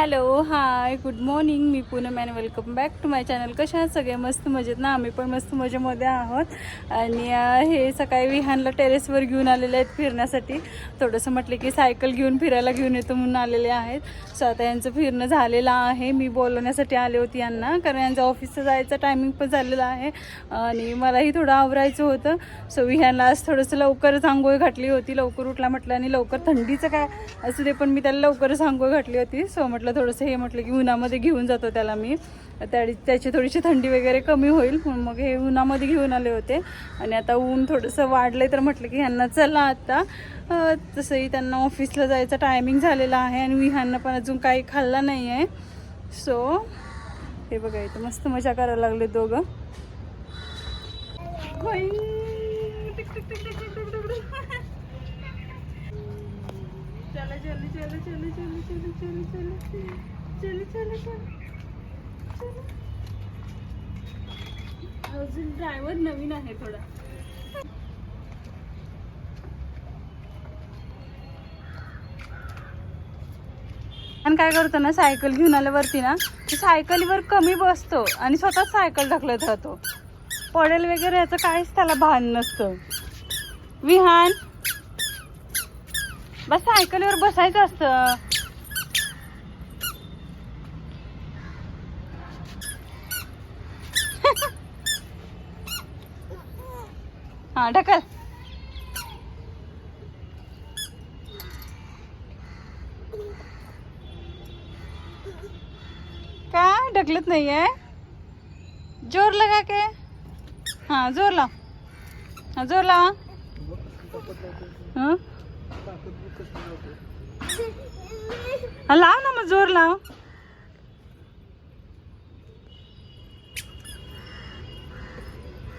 Hello hi good morning me Poonam and welcome back to my channel कशा आहात सगळे? मस्त मजेत ना? आम्ही पण मस्त मजेमध्ये आहोत. आणि हे सकाळी विहानला टेरेसवर घेऊन आलेले आहेत फिरण्यासाठी. थोडंसं म्हटलं की सायकल घेऊन फिरायला घेऊन येतो म्हणून आलेले आहेत. सो आता यांचं फिरणं झालेलं आहे. मी बोलवण्यासाठी आले होते यांना. कारण यांचं ऑफिसचं जायचं टायमिंग पण झालेलं आहे. आणि मलाही थोडं आवरायचं होतं. सो विहानला आज थोडंसं लवकरच आंघोळ घातली होती. लवकर उठला म्हटलं आणि लवकर थंडीचं काय असू दे पण मी त्याला लवकरच आंघोळ घातली होती. सो म्हटलं थोडंसं हे म्हटलं की उन्हामध्ये घेऊन जातो त्याला मी. त्या त्याची थोडीशी थंडी वगैरे कमी होईल म्हणून मग हे उन्हामध्ये घेऊन आले होते. आणि आता ऊन थोडंसं वाढलं तर म्हटलं की ह्यांना चला आता. तसंही त्यांना ऑफिसला जायचं टायमिंग झालेलं आहे आणि विहांना पण अजून काही खाल्ला नाही आहे सो हे बघा इथं मस्त मजा करायला लागले दोघं. चलो चलो चलो चलो चलो चलो चलो चलो चलो चलो अजून ड्रायव्हर नवीन आहे थोडा आणि काय करतो ना सायकल घेऊन आल्यावरती ना सायकलीवर कमी बसतो आणि स्वतःच सायकल ढकलत राहतो पडेल वगैरे याचं काहीच त्याला भान नसतं विहान बस सायकलीवर बसायचं असतं. हा ढकल. का? ढकलत नाहीये? जोर लगा के. हा जोर लाव. हा जोर लावा. हं? हा लाव ना मग जोर लाव.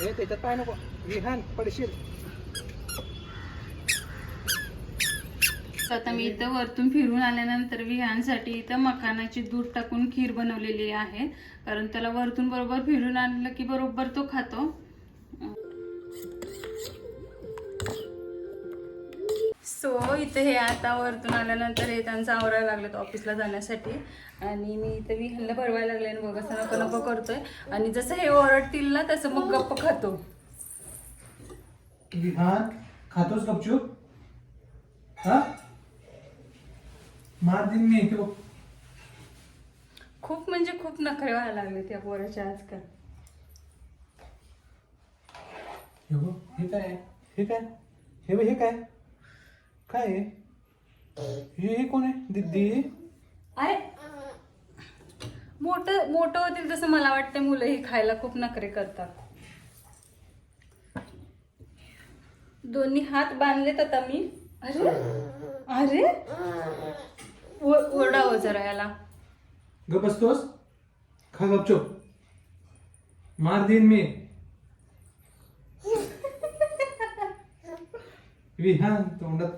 हे त्याच्यात पाय नको. विहान पडशील. आता मी इथं वरतून फिरून आल्यानंतर विहांसाठी इथं मखानाची दूध टाकून खीर बनवलेली आहे. कारण त्याला वरतून बरोबर फिरून आणलं की बरोबर तो खातो. सो इथे हे आता वरतून आल्यानंतर हे त्यांचं आवरायला लागलं ऑफिसला जाण्यासाठी. आणि मी इथे विहानला भरवायला लागले आणि बघ असं नको नको करतोय. आणि जसं हे ओरडतील ना तसं मग गप्प खातो. विहान खातोस गपचूप? हा? मार दिन मी तो खूप म्हणजे खूप नखरे व्हायला लागले त्या पोराच्या आजकाल. हे बघ हे काय? आहे? हे काय? हे बघ हे काय? काय आहे? हे हे कोण आहे? दिदी अरे मोठं मोठं होतील तसं मला वाटतं मुलं ही खायला खूप नखरे करतात. दोन्ही हात बांधलेत आता मी. अरे अरे? ओ- ओरडावं जरा याला. ग बसतोस? खा गपचूप. मार दिन मी. विहान तोंडात.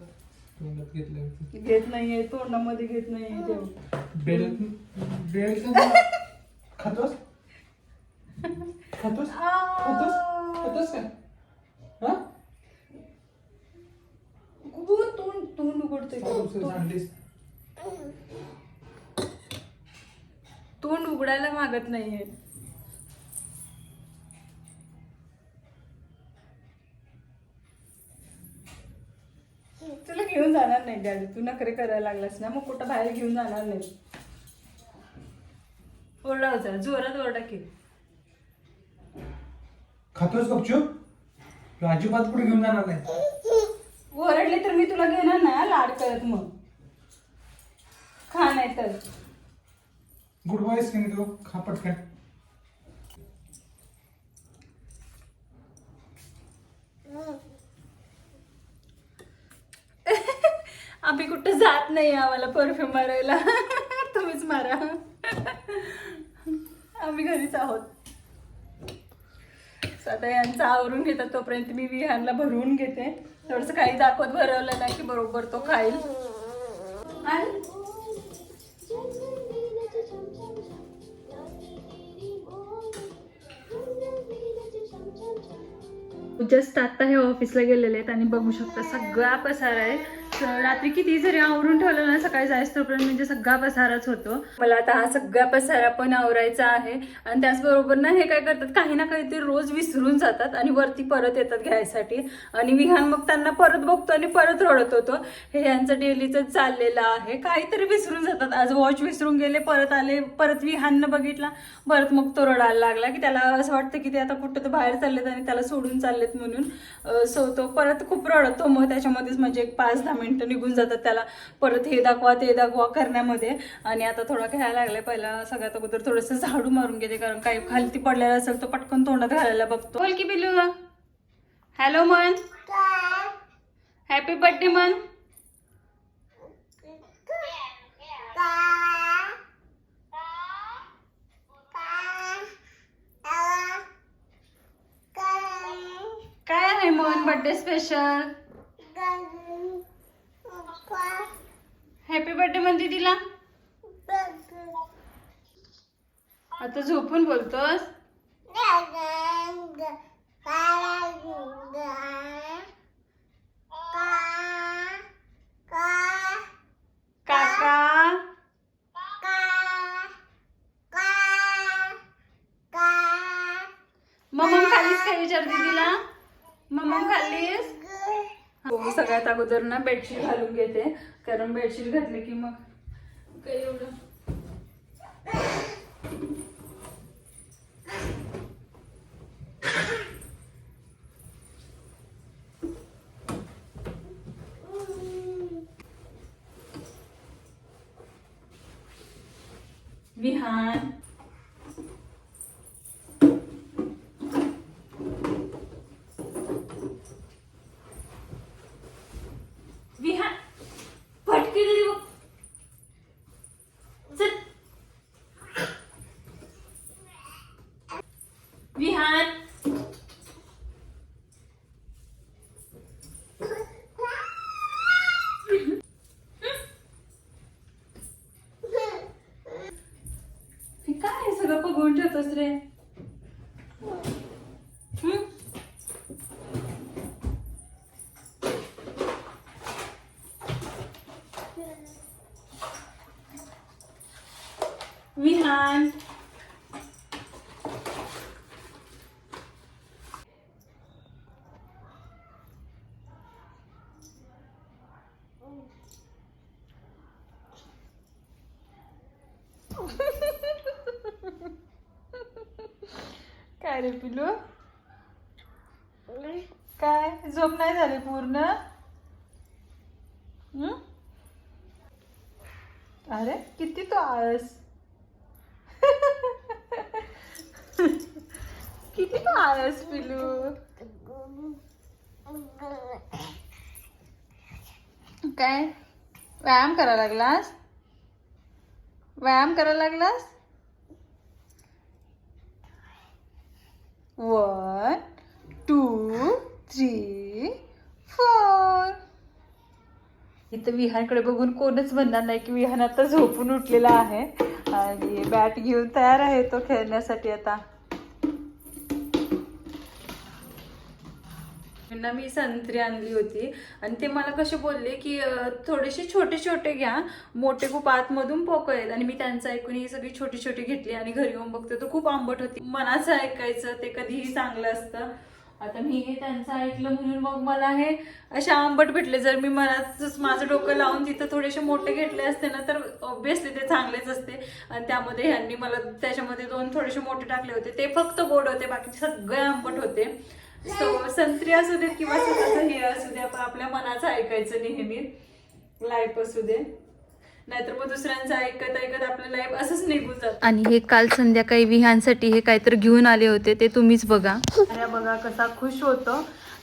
तोंडात घेतलं घेत नाहीये तोंडामध्ये घेत नाहीये बेल्ट खातोस? खातोस? खातोस? खातोस काय हा? खूप तोंड तोंड सांडलीस तोंड उघडायला मागत नाहीये तुला घेऊन जाणार नाही डॅडी. तू नखरे करायला लागलास ना मग कुठं बाहेर घेऊन जाणार नाही. ओरडा जरा जोरात ओरडा की. खातोस गपचूप? तू अजिबात पुढे घेऊन जाणार नाही. ओरडले तर मी तुला घेणार ना लाड करत मग. खा नाही तर गुड बॉयस की नाही तू खा पटकन. आम्ही कुठं जात नाही आम्हाला परफ्यूम मारायला. तुम्हीच मारा. आम्ही घरीच आहोत. So आता यांचं आवरून घेतात तोपर्यंत मी विहानला भरवून घेते. थोडस काही दाखवत भरवलं ना की बरोबर तो खाईल. आणि जस्ट आता हे ऑफिसला गेलेले आहेत आणि बघू शकता सगळा पसारा आहे. रात्री किती जरी आवरून ठेवलं ना सकाळी जायस्तोपर्यंत म्हणजे सगळा पसाराच होतो. मला आता हा सगळा पसारा पण आवरायचा आहे. आणि त्याचबरोबर ना हे काय करतात काही ना काही ते रोज विसरून जातात आणि वरती परत येतात घ्यायसाठी. आणि विहान मग त्यांना परत बघतो आणि परत रडत होतो. हे यांचं डेलीचं चाललेलं आहे. काहीतरी विसरून जातात. आज वॉच विसरून गेले परत आले परत विहाननं बघितला. परत मग तो रडायला लागला की त्याला असं वाटतं की ते आता कुठं तर बाहेर चाललेत आणि त्याला सोडून चाललेत. म्हणून सो तो परत खूप रडतो. मग त्याच्यामध्येच म्हणजे एक पाच दहा मिनटं निघून जातात त्याला. परत हे दाखवा ते दाखवा करण्यामध्ये. आणि आता थोडा खेळायला लागलाय. पहिला सगळ्यात अगोदर थोडंसं झाडू मारून घेते कारण काही खालती पडलेला असेल तो पटकन तोंडात घालायला बघतो. बोल की बिलू हॅलो मन. हॅपी बर्थडे मन. Mohan birthday special happy birthday म्हणते तिला आता झोपून बोलतोस? काका? मम्मम खाल्लीस काय विचारते तिला? मम्मा खाल्लीस? हो सगळ्यात अगोदर ना बेडशीट घालून घेते. कारण बेडशीट घातली की मग काही एवढं विहान फटके दिली बघ चल विहान हे काय आहे सगळं बघून ठेवतोस रे हं? विहान काय रे पिलू काय? झोप नाही झाली पूर्ण? अरे किती तो आळस. किती तो आळस पिलू काय? व्यायाम करायला लागलास? व्यायाम करायला लागलास? One two three four. इथं विहानकडे बघून कोणच म्हणणार नाही की विहान आता झोपून उठलेला आहे. आणि बॅट घेऊन तयार आहे तो खेळण्यासाठी आता. ना मी संत्री आणली होती. आणि ते मला कसे बोलले की थोडेसे छोटे छोटे घ्या. मोठे खूप आतमधून पोकळ आहेत. आणि मी त्यांचं ऐकून ही सगळी छोटी छोटी घेतली आणि घरी येऊन बघते. तर खूप आंबट होती. मनाचं ऐकायचं ते कधीही चांगलं असतं. आता मी हे त्यांचं ऐकलं म्हणून मग मला हे असे आंबट भेटले. जर मी मनाच माझं डोकं लावून तिथं थोडेसे मोठे घेतले असते ना तर ऑब्विसली ते चांगलेच असते. आणि त्यामध्ये ह्यांनी मला त्याच्यामध्ये दोन थोडेसे मोठे टाकले होते. ते फक्त गोड होते बाकी सगळे आंबट होते. संत्री असू देत किंवा स्वतःचं हे असू दे आपण आपल्या मनाचं ऐकायचं नेहमी. लाईफ असू दे. नाहीतर मग दुसऱ्यांचं ऐकत ऐकत आपलं लाईफ असंच निघून जात. आणि हे काल संध्याकाळी विहानसाठी हे काहीतरी घेऊन आले होते ते तुम्हीच बघा. अरे बघा कसा खुश होतो.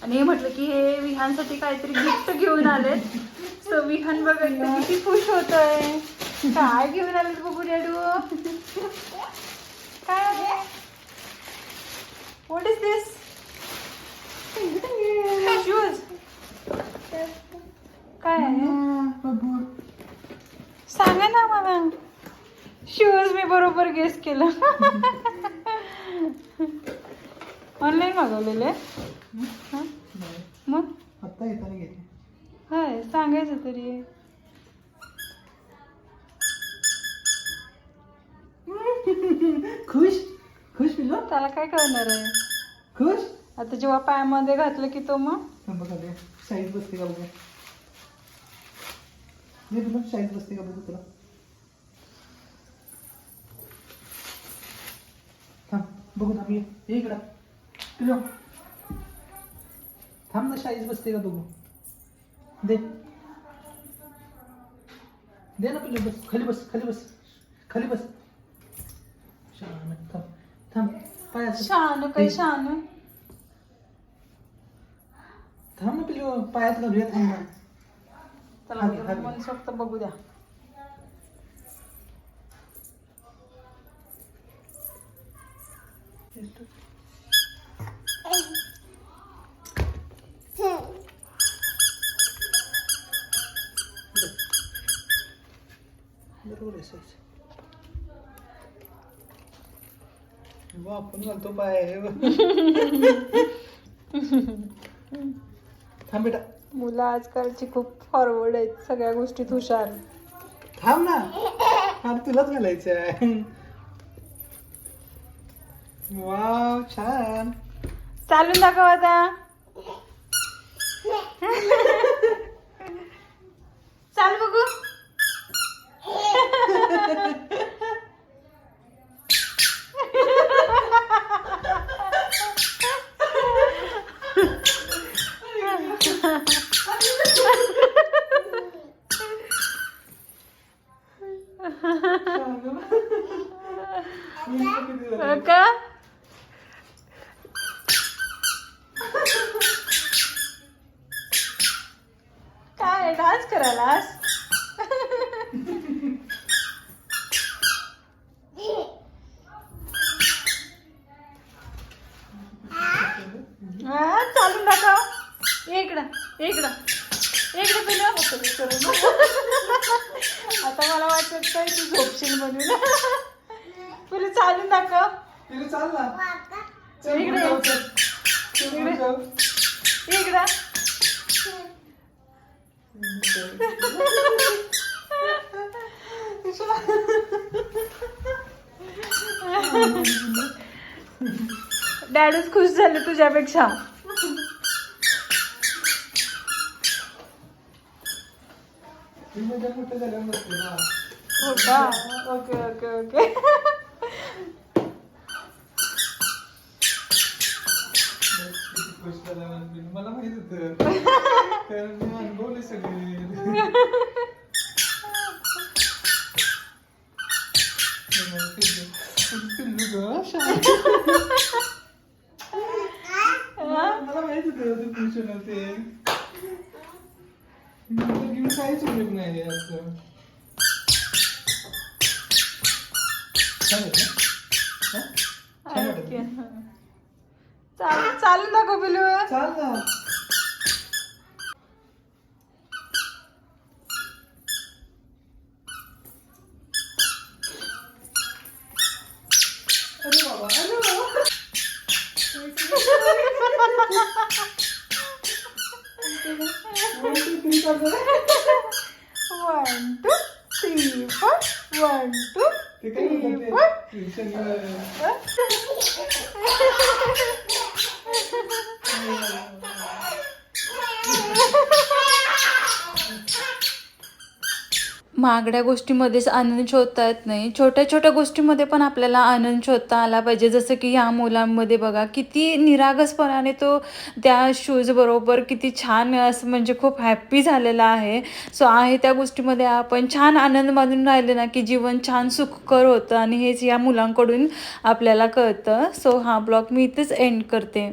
आणि हे म्हटलं की हे विहानसाठी काहीतरी गिफ्ट घेऊन आले सो विहान बघा किती खुश होतोय. काय घेऊन आले बघू डॅडू काय आहे? व्हॉट इज दिस शूज काय सांगा ना मला. शूज मी बरोबर गेस केलं. ऑनलाईन मागवलेले? मग? हाय सांगायचं तरी. खुश? खुश पिल्लो? त्याला काय कळणार आहे? खुश? आता जेव्हा पायामध्ये घातलं की तो मग? थांब शाळेत बसते का बघा? नाही तुला शाळेत बसते का बघू तुला? थांब बघू ना मी ये इकडं. थांब ना शाळेत बसते का बघू? दे. दे ना पिल्लो बस. खाली बस खाली बस. खाली बस. शाळा थांब. थांब. पायाचं. शान काही शान थांब ना पिल्लो पायात घालूया थांब ना. चला हात हात बघू द्या. बरोबर आहे सर आपण घालतो पाय थांब बेटा. मुलं आजकालची खूप फॉरवर्ड आहेत सगळ्या गोष्टीत हुशार. थांब ना. हा तुलाच घालायचं आहे वाव छान. चालून दाखव आता. चाल बघू हो का काय डान्स करायलास हा, चालून दाखव. इकडं इकडं. इकडं पिलं आता मला वाटत काय तू झोपशील म्हणून. तुला चालून दाखव. तिला चाल ना. चल, इकडे. चल. जाऊ. इकडं. डॅडच खुश झाले तुझ्यापेक्षा ती मजा मोठं झाल्यावर नसते ना. हो का ओके ओके ओके किती खुश झाल्यावर मी- मला माहीत होतं कारण मी अनुभवले सगळे पिल्लू ग शांत. मला माहीत होतं तू खुश होणार ते नंतर घेऊन काहीच उपयोग नाही असं? चाल दाखव पिलू चाल ना. अरे बाबा अरे बाबा One, two, three, चाल बरं. वन टू थ्री फोर वन टू ते काय थ्री म्हणतात फोर ते? ट्युशन, महागड्या गोष्टीमध्येच आनंद शोधता येत नाही. छोट्या छोट्या गोष्टीमध्ये पण आपल्याला आनंद शोधता आला पाहिजे. जसं की ह्या मुलांमध्ये बघा किती निरागसपणाने तो त्या शूजबरोबर किती छान असं म्हणजे खूप हॅप्पी झालेला आहे. सो आहे त्या गोष्टीमध्ये आपण छान आनंद मानून राहिले ना की जीवन छान सुखकर होतं आणि हेच या मुलांकडून आपल्याला कळतं. सो हा ब्लॉग मी इथेच एंड करते.